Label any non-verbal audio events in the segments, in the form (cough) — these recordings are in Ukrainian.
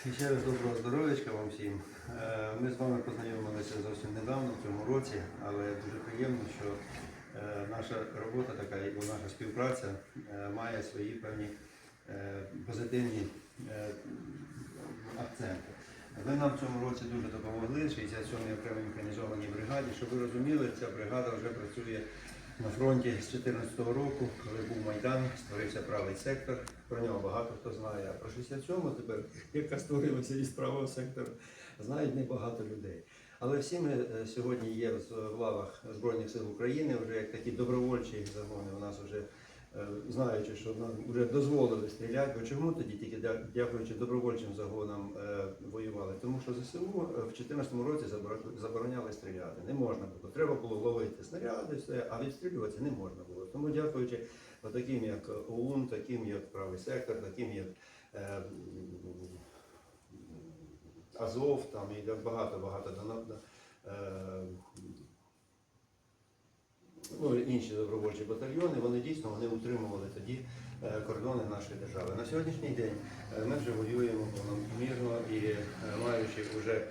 Ще раз доброго здоров'ячка вам всім. Е, Ми з вами познайомилися зовсім недавно, в цьому році, але дуже приємно, що е, наша робота така і наша співпраця е, має свої певні позитивні акценти. Ви нам в цьому році дуже допомогли, 67-й окремій механізованій бригаді. Щоб ви розуміли, ця бригада вже працює на фронті з 2014 року, коли був Майдан, створився правий сектор. Про нього багато хто знає. А про 67-му тепер, яка створилася із правого сектору, знають небагато людей. Але всі ми е, сьогодні є в лавах Збройних сил України, вже як такі добровольчі загони. У нас вже знаючи, що нам вже дозволили стріляти. Бо чому тоді тільки дякуючи добровольчим загонам е, воювали? Тому що ЗСУ е, в 2014 році заборо- забороняли стріляти. Не можна було. Треба було ловити снаряди, все, а відстрілюватися не можна було. Тому дякуючи таким, як ОУН, таким як правий сектор, таким як е, Азов, там і багато-багато е, ну, інші добровольчі батальйони, вони дійсно вони утримували тоді е, кордони нашої держави. На сьогоднішній день е, ми вже воюємо повномірно і е, маючи вже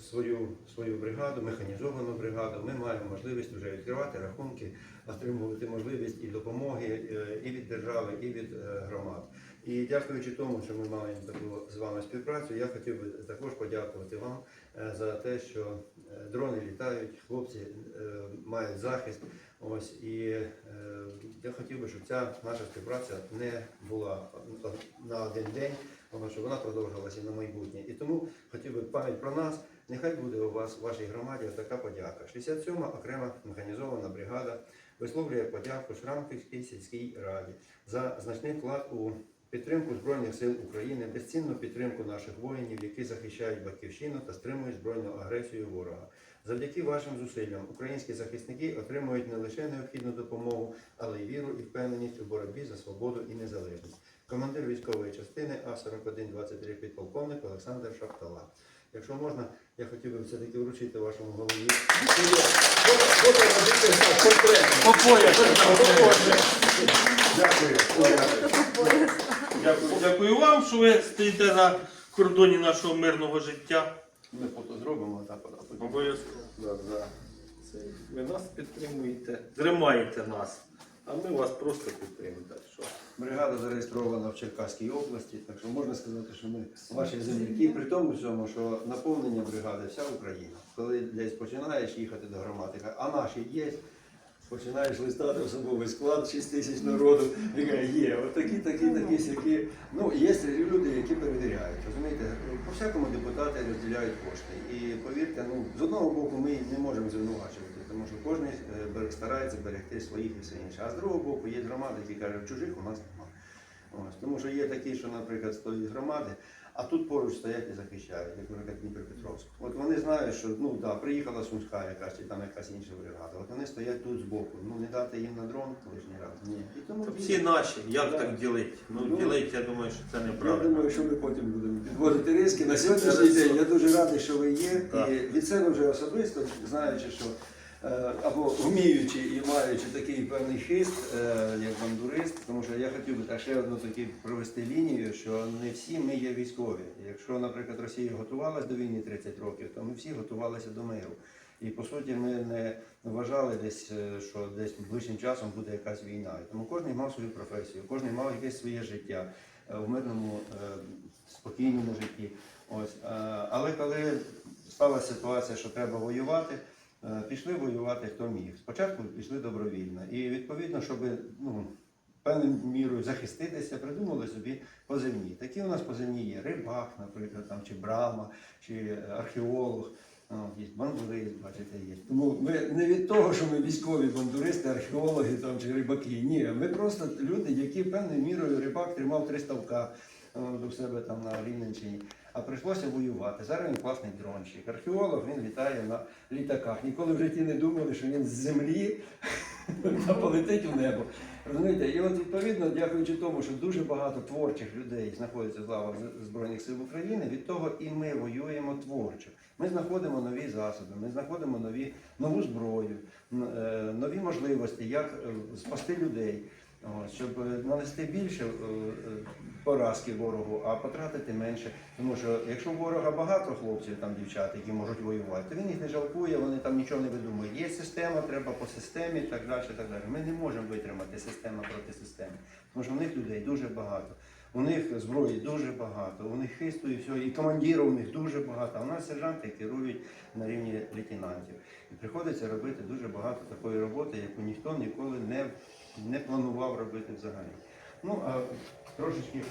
свою, свою бригаду, механізовану бригаду, ми маємо можливість вже відкривати рахунки, отримувати можливість і допомоги і від держави, і від громад. І дякуючи тому, що ми маємо таку з вами співпрацю, я хотів би також подякувати вам е, за те, що е, дрони літають, хлопці е, мають захист. Ось і я хотів би, щоб ця наша співпраця не була на один день, тому що вона продовжилася на майбутнє. І тому хотів би пам'ять про нас. Нехай буде у вас в вашій громаді така подяка. 67-ма окрема механізована бригада висловлює подяку Шрамківській сільській раді за значний вклад у підтримку Збройних сил України, безцінну підтримку наших воїнів, які захищають батьківщину та стримують збройну агресію ворога. Завдяки вашим зусиллям українські захисники отримують не лише необхідну допомогу, але й віру і впевненість у боротьбі за свободу і незалежність. Командир військової частини А4123 підполковник Олександр Шаптала. Якщо можна, я хотів би все-таки вручити вашому голові. Дякую. Дякую. Дякую вам, що ви стоїте на кордоні нашого мирного життя. Ми фото зробимо а так. от. Обов'язково. Да, да. Це ви нас підтримуєте, Тримаєте нас. а ми вас просто підтримуємо. Так що Бригада зареєстрована в Черкаській області, так що можна сказати, що ми ваші земляки, при тому всьому, що наповнення бригади вся Україна. Коли десь починаєш їхати до громади, кажуть, а наші є. Починаєш листати особовий склад, 6 тисяч народу, і є, от такі, такі, такі, сякі. Ну, є люди, які перевіряють. Розумієте, по всякому депутати розділяють кошти. І повірте, ну з одного боку ми не можемо звинувачувати, тому що кожен е, старається берегти своїх і все інше. А з другого боку є громади, які кажуть, чужих у нас немає. Тому що є такі, що, наприклад, стоять громади, а тут поруч стоять і захищають, як, наприклад, Дніпропетровськ. От вони знають, що ну да, приїхала Сумська якась чи там якась інша бригада. От вони стоять тут збоку. Ну не дати їм на дрон лишній раз. Ні. І тому Всі наші, як так ділити? Ну, Ну, ділити, я думаю, що це я неправильно. думаю, що ми потім будемо підводити риски. На сьогоднішній день я дуже радий, що ви є. Так. І від себе вже особисто, знаючи, що або вміючи і маючи такий певний хист, е, як бандурист, тому що я хотів би ще одну таку провести лінію, що не всі ми є військові. Якщо, наприклад, Росія готувалась до війни 30 років, то ми всі готувалися до миру. І по суті ми не вважали десь, е, що десь ближчим часом буде якась війна. І тому кожен мав свою професію, кожен мав якесь своє життя е, в мирному, е, спокійному житті. Ось. е, Але коли сталася ситуація, що треба воювати, е, пішли воювати хто міг. Спочатку пішли добровільно. І відповідно, щоб ну, певною мірою захиститися, придумали собі позивні. Такі у нас позивні є рибак, наприклад, там, чи брама, чи е, археолог. О, Є бандурист, бачите, є. Тому ми не від того, що ми військові бандуристи, археологи там, чи рибаки. Ні, ми просто люди, які певною мірою рибак тримав три ставка о, до себе там на Рівненщині. А прийшлося воювати. Зараз він класний дронщик. Археолог він літає на літаках. Ніколи в житті не думали, що він з землі (laughs) полетить у небо. Розумієте? І от відповідно, дякуючи тому, що дуже багато творчих людей знаходиться в лавах Збройних сил України, від того і ми воюємо творчо. Ми знаходимо нові засоби, ми знаходимо нові, нову зброю, е, нові можливості, як е, спасти людей. Щоб е, нанести більше е, е, поразки ворогу, а потратити менше. Тому що якщо у ворога багато хлопців, там дівчат, які можуть воювати, то він їх не жалкує, вони там нічого не видумують. Є система, треба по системі, так далі, так далі. Ми не можемо витримати система проти системи, тому що в них людей дуже багато. У них зброї дуже багато, у них хисту і все, і командирів у них дуже багато. А у нас сержанти керують на рівні лейтенантів. І приходиться робити дуже багато такої роботи, яку ніхто ніколи не, не планував робити взагалі. Ну, а трошечки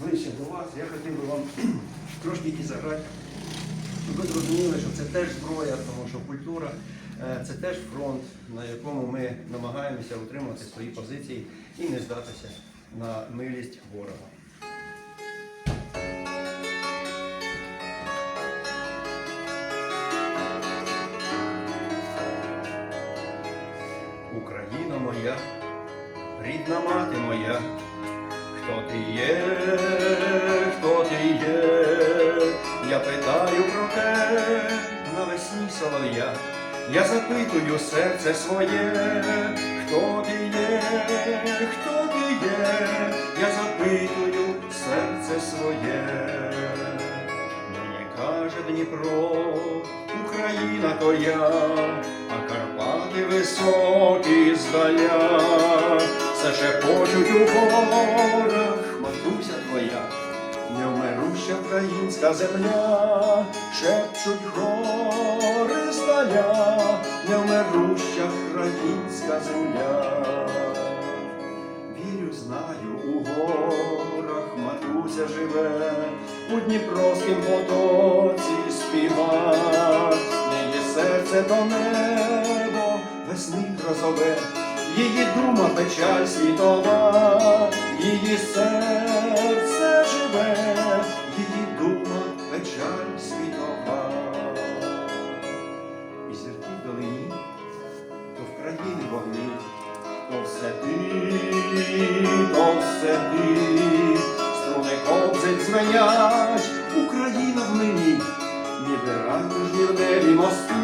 ближче до вас, я хотів би вам (clears throat) трошки і заграти, щоб ви зрозуміли, що це теж зброя, тому що культура е, це теж фронт, на якому ми намагаємося утримати свої позиції і не здатися на милість ворога. Україна моя, рідна мати моя, хто ти є, хто ти є, я питаю про те навесні солов'я, я запитую серце своє, хто ти є, хто ти є, я запитую серце своє. Мені каже Дніпро, Україна твоя, а Карпати високі здаля, все шепочуть у горах, матуся твоя, невмируща українська земля, шепчуть гори здаля, невмируща українська земля. Вірю, знаю, у горах матуся живе, у Дніпровськім потоці співа, її серце до небо, весни грозове, її дума печаль світова, її серце живе, її дума печаль світова. І зірки долині, то в країни вогні, то все ти, то все ти, струни кобзик звенять, Україна в мені, ніби ранкожні в небі мости,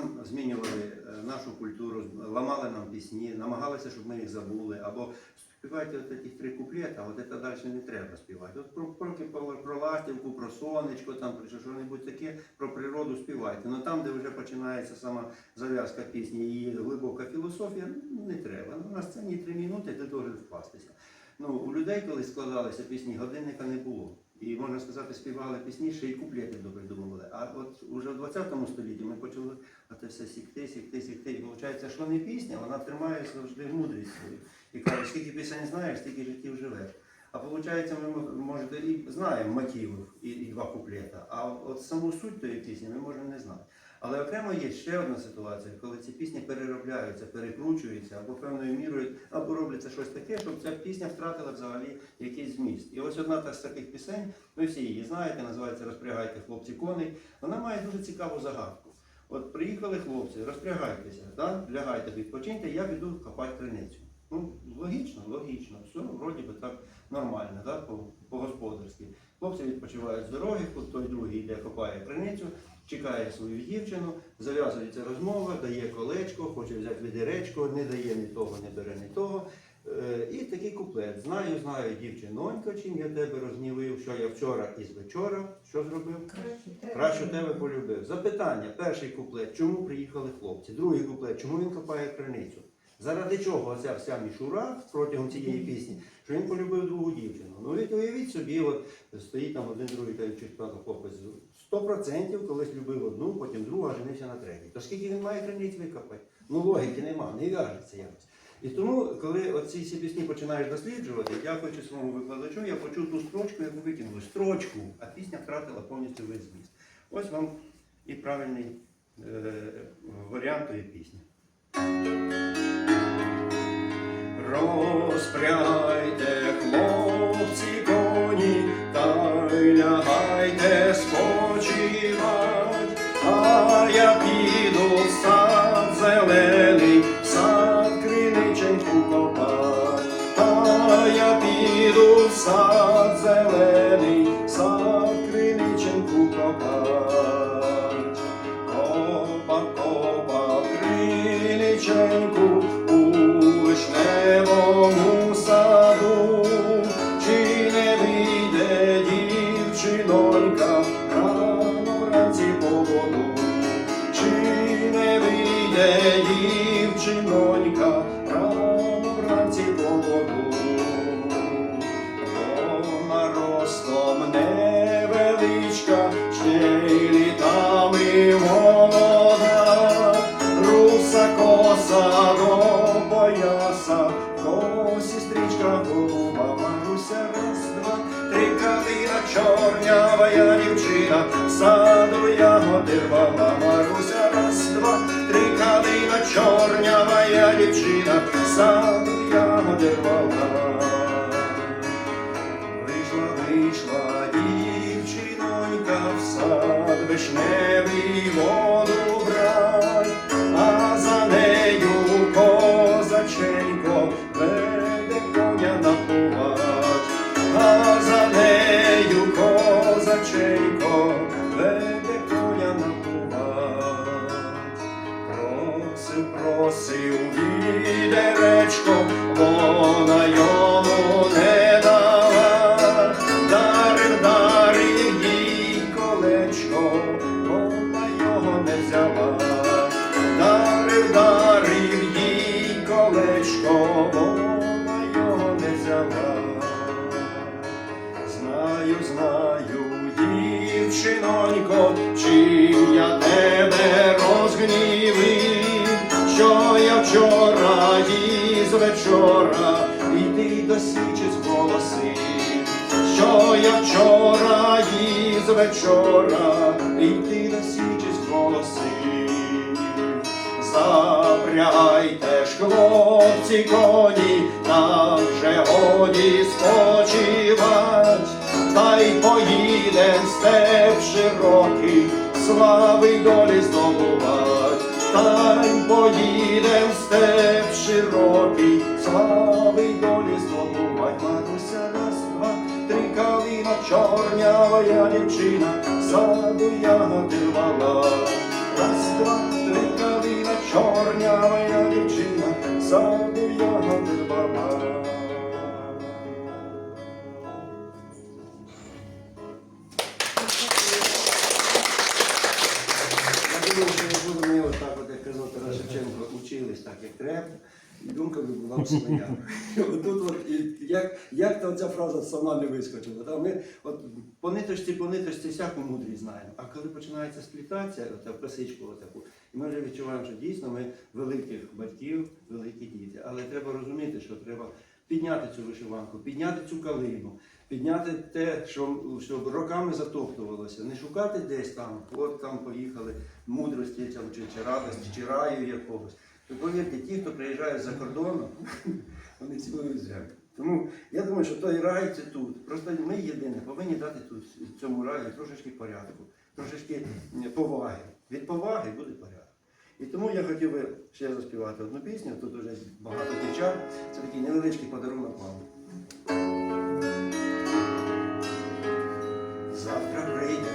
нам змінювали е, нашу культуру, ламали нам пісні, намагалися, щоб ми їх забули. Або співайте от ці три куплета, от це далі не треба співати. От про, про, про, про ластівку, про сонечко, там про що-небудь таке, про природу співайте. Ну там, де вже починається сама зав'язка пісні і глибока філософія, ну, не треба. Ну, на сцені три минути ти должен впастися. Ну, у людей, коли складалися пісні, годинника не було. І можна сказати, співали пісні, ще й куплети думали. А от уже в 20 столітті ми почали це все сікти, сікти, сікти. І виходить, що не пісня, вона тримає завжди мудрість свою. І каже, скільки пісень знаєш, стільки життів живеш. А виходить, ми може і знаємо мотивів і, і два куплета, а от саму суть тої пісні ми можемо не знати. Але окремо є ще одна ситуація, коли ці пісні переробляються, перекручуються або певною мірою, або робляться щось таке, щоб ця пісня втратила взагалі якийсь зміст. І ось одна з таких пісень, ви всі її знаєте, називається Розпрягайте хлопці коней. Вона має дуже цікаву загадку. От приїхали хлопці, розпрягайтеся, да? лягайте, відпочиньте, я піду копати криницю. Ну, логічно, логічно, все, вроді би так нормально, да? по- по-господарськи. Хлопці відпочивають з дороги, той другий йде, копає криницю, чекає свою дівчину, зав'язується розмова, дає колечко, хоче взяти відеречко, не дає ні того, не бере ні того. Е, І такий куплет. Знаю, знаю, дівчинонько, чим я тебе рознівив, що я вчора із вечора, що зробив? Краще тебе полюбив. Запитання, перший куплет, чому приїхали хлопці? Другий куплет, чому він копає криницю? Заради чого ця вся мішура протягом цієї пісні, що він полюбив другу дівчину. Ну від уявіть собі, от стоїть там один другий та чи хлопець. Сто процентів колись любив одну, потім другу, а женився на третій. То скільки він має криниць викопати? Ну логіки нема, не в'яжеться якось. І тому, коли оці всі пісні починаєш досліджувати, дякуючи своєму викладачу, я почув ту строчку, яку викинули. Строчку, а пісня втратила повністю весь зміст. Ось вам і правильний е, варіант тої пісні. Розпряйте, хлопці, я вчора і з вечора, і ти досічі зголосив. Запрягайте ж, хлопці, коні, нам вже годі спочивать, та й поїдем степ широкий, слави долі здобувать, та й поїдем степ широкий, слави долі здобувать. Калина чорнява я дівчина, саду ягоди рвала. Раз, два, три калина чорнява я дівчина, саду ягоди рвала. Я думаю, що якби ми отак, от, як казав Тарас Шевченко, учились так, як треба, і думка би була своя. Отут от, і як, як та ця фраза сама не вискочила. Та ми от, по ниточці, по ниточці всяку мудрість знаємо. А коли починається сплітація, оця косичку отаку, і ми вже відчуваємо, що дійсно ми великих батьків, великі діти. Але треба розуміти, що треба підняти цю вишиванку, підняти цю калину, підняти те, що, що роками затоптувалося, не шукати десь там, от там поїхали мудрості там, чи, чи радості, чи раю якогось. Повірте, ті, хто приїжджає з-за кордону, (laughs) вони цілують землю. Тому я думаю, що той рай це тут. Просто ми єдине повинні дати тут цьому раї трошечки порядку, трошечки поваги. Від поваги буде порядок. І тому я хотів би ще заспівати одну пісню. Тут вже багато дівчат. Це такий невеличкий подарунок вам. Завтра прийде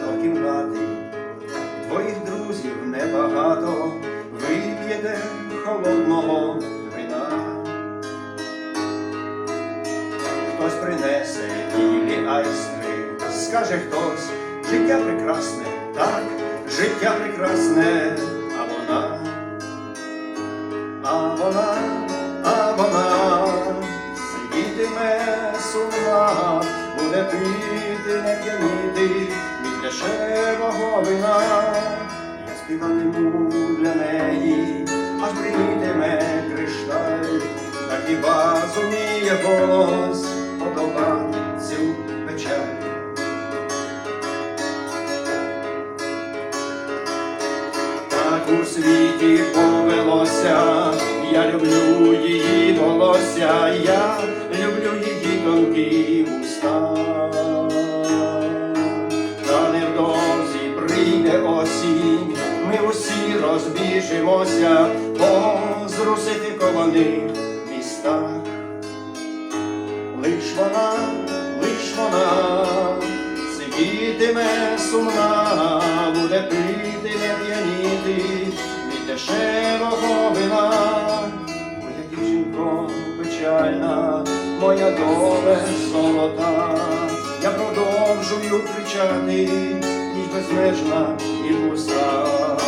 до кімнати, твоїх друзів небагато, вип'єте холодного айстри, скаже хтось, життя прекрасне, так, життя прекрасне, а вона, а вона. а вона? Сидітиме сумна, буде пити, не п'яніти від вина. Я співатиму для неї, аж бринітиме кришталь, та хіба зуміє голос розбіжимося по зрусифікованих містах. Лиш вона, лиш вона сидітиме сумна, буде пити, не п'яніти від дешевого вина. Моя дівчинко печальна, моя доле золота, я продовжую кричати, ніч безмежна і пуста.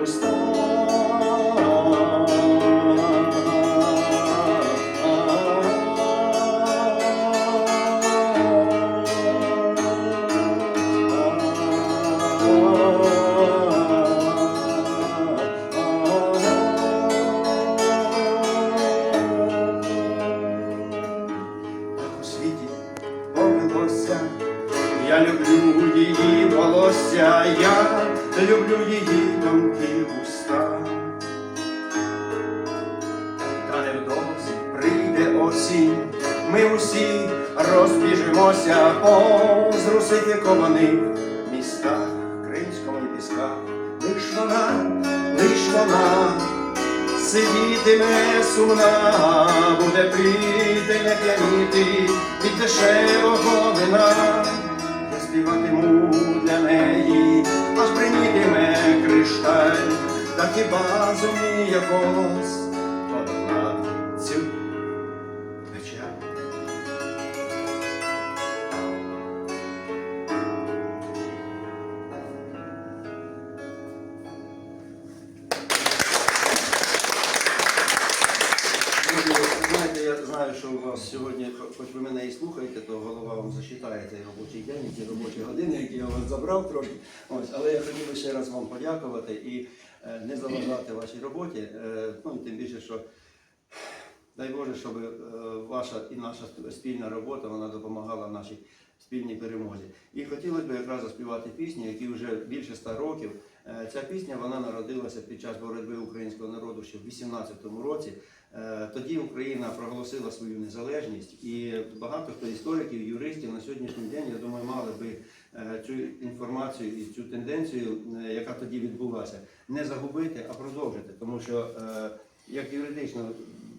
Сидітиме сумна, буде прийти не п'яніти від дешевого вина. Я співатиму для неї, аж принітиме кришталь, та хіба зуміє голос день, ті робочі години, які я вас забрав трохи. Ось, але я хотів би ще раз вам подякувати і е, не заважати вашій роботі. Е, ну, тим більше, що дай Боже, щоб е, ваша і наша спільна робота вона допомагала нашій спільній перемозі. І хотілося б якраз заспівати пісню, які вже більше ста років. Ця пісня вона народилася під час боротьби українського народу ще в 18-му році. Е, Тоді Україна проголосила свою незалежність, і багато хто істориків, юристів на сьогоднішній день, я думаю, мали би е, цю інформацію і цю тенденцію, е, яка тоді відбулася, не загубити, а продовжити. Тому що як юридично,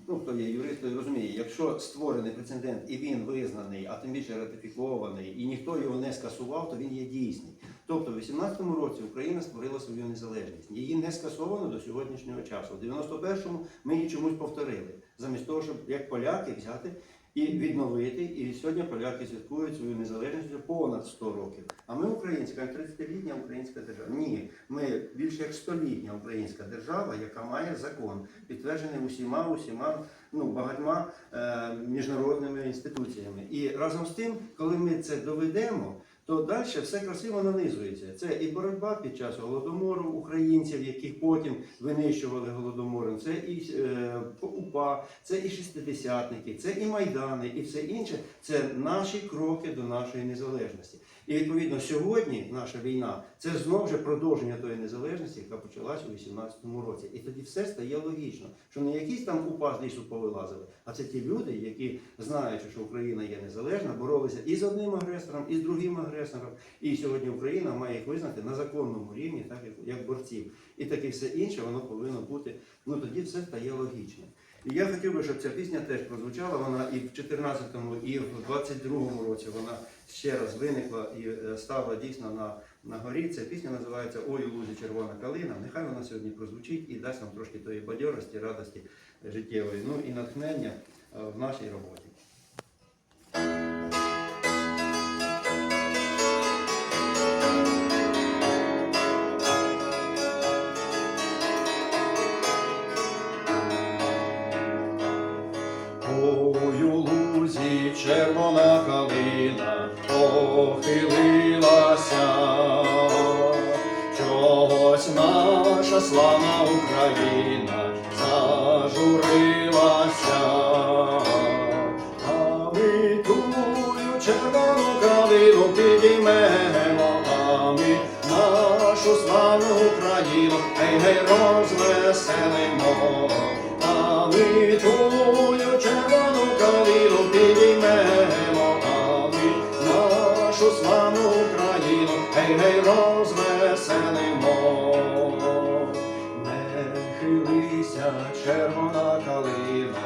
ну хто є юрист, розуміє, якщо створений прецедент і він визнаний, а тим більше ратифікований, і ніхто його не скасував, то він є дійсний. Тобто в 18-му році Україна створила свою незалежність. Її не скасовано до сьогоднішнього часу. В 91-му ми її чомусь повторили, замість того, щоб як поляки взяти і відновити. І сьогодні поляки святкують свою незалежність понад 100 років. А ми українська, як 30-літня українська держава. Ні, ми більше як столітня українська держава, яка має закон, підтверджений усіма, усіма, ну багатьма е, міжнародними інституціями. І разом з тим, коли ми це доведемо. То далі все красиво нанизується. Це і боротьба під час голодомору українців, яких потім винищували голодомором. Це і е, УПА, це і шестидесятники, це і майдани, і все інше. Це наші кроки до нашої незалежності. І відповідно сьогодні наша війна це знову ж продовження тої незалежності, яка почалася у 18-му році. І тоді все стає логічно, що не якісь там упа з лісу повилазили, а це ті люди, які знаючи, що Україна є незалежна, боролися і з одним агресором, і з другим агресором. І сьогодні Україна має їх визнати на законному рівні, так як борців. І таке все інше воно повинно бути. Ну тоді все стає логічним. І я хотів би, щоб ця пісня теж прозвучала. Вона і в 14-му, і в 22-му році вона ще раз виникла і е, стала дійсно на, на горі. Ця пісня називається Ой, лузі червона калина. Нехай вона сьогодні прозвучить і дасть нам трошки тої бадьорості, радості життєвої, ну і натхнення е, в нашій роботі. Україну, гей, гей, розвеселимо, а ми тую червону калину підіймемо, а ми нашу славну Україну, гей, гей, розвеселимо. Не хилися, червона калина,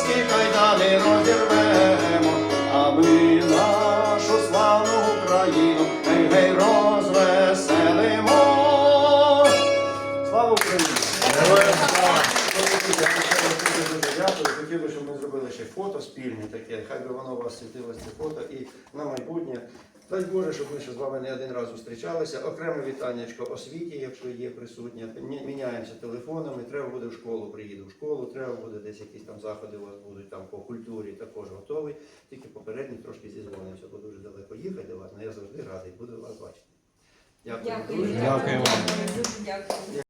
кайдани спільне таке. Хай би воно у вас світилось це фото і на майбутнє. Дай Боже, щоб ми ще з вами не один раз зустрічалися. Окреме вітаннячко освіті, якщо є присутня. Міняємося телефонами. Треба буде в школу, приїду в школу. Треба буде десь якісь там заходи у вас будуть там по культурі. Також готовий. Тільки попередньо трошки зізвонимося, бо дуже далеко їхати до вас. але я завжди радий буду вас бачити. Дякую. Дякую. Дякую. Дуже дякую.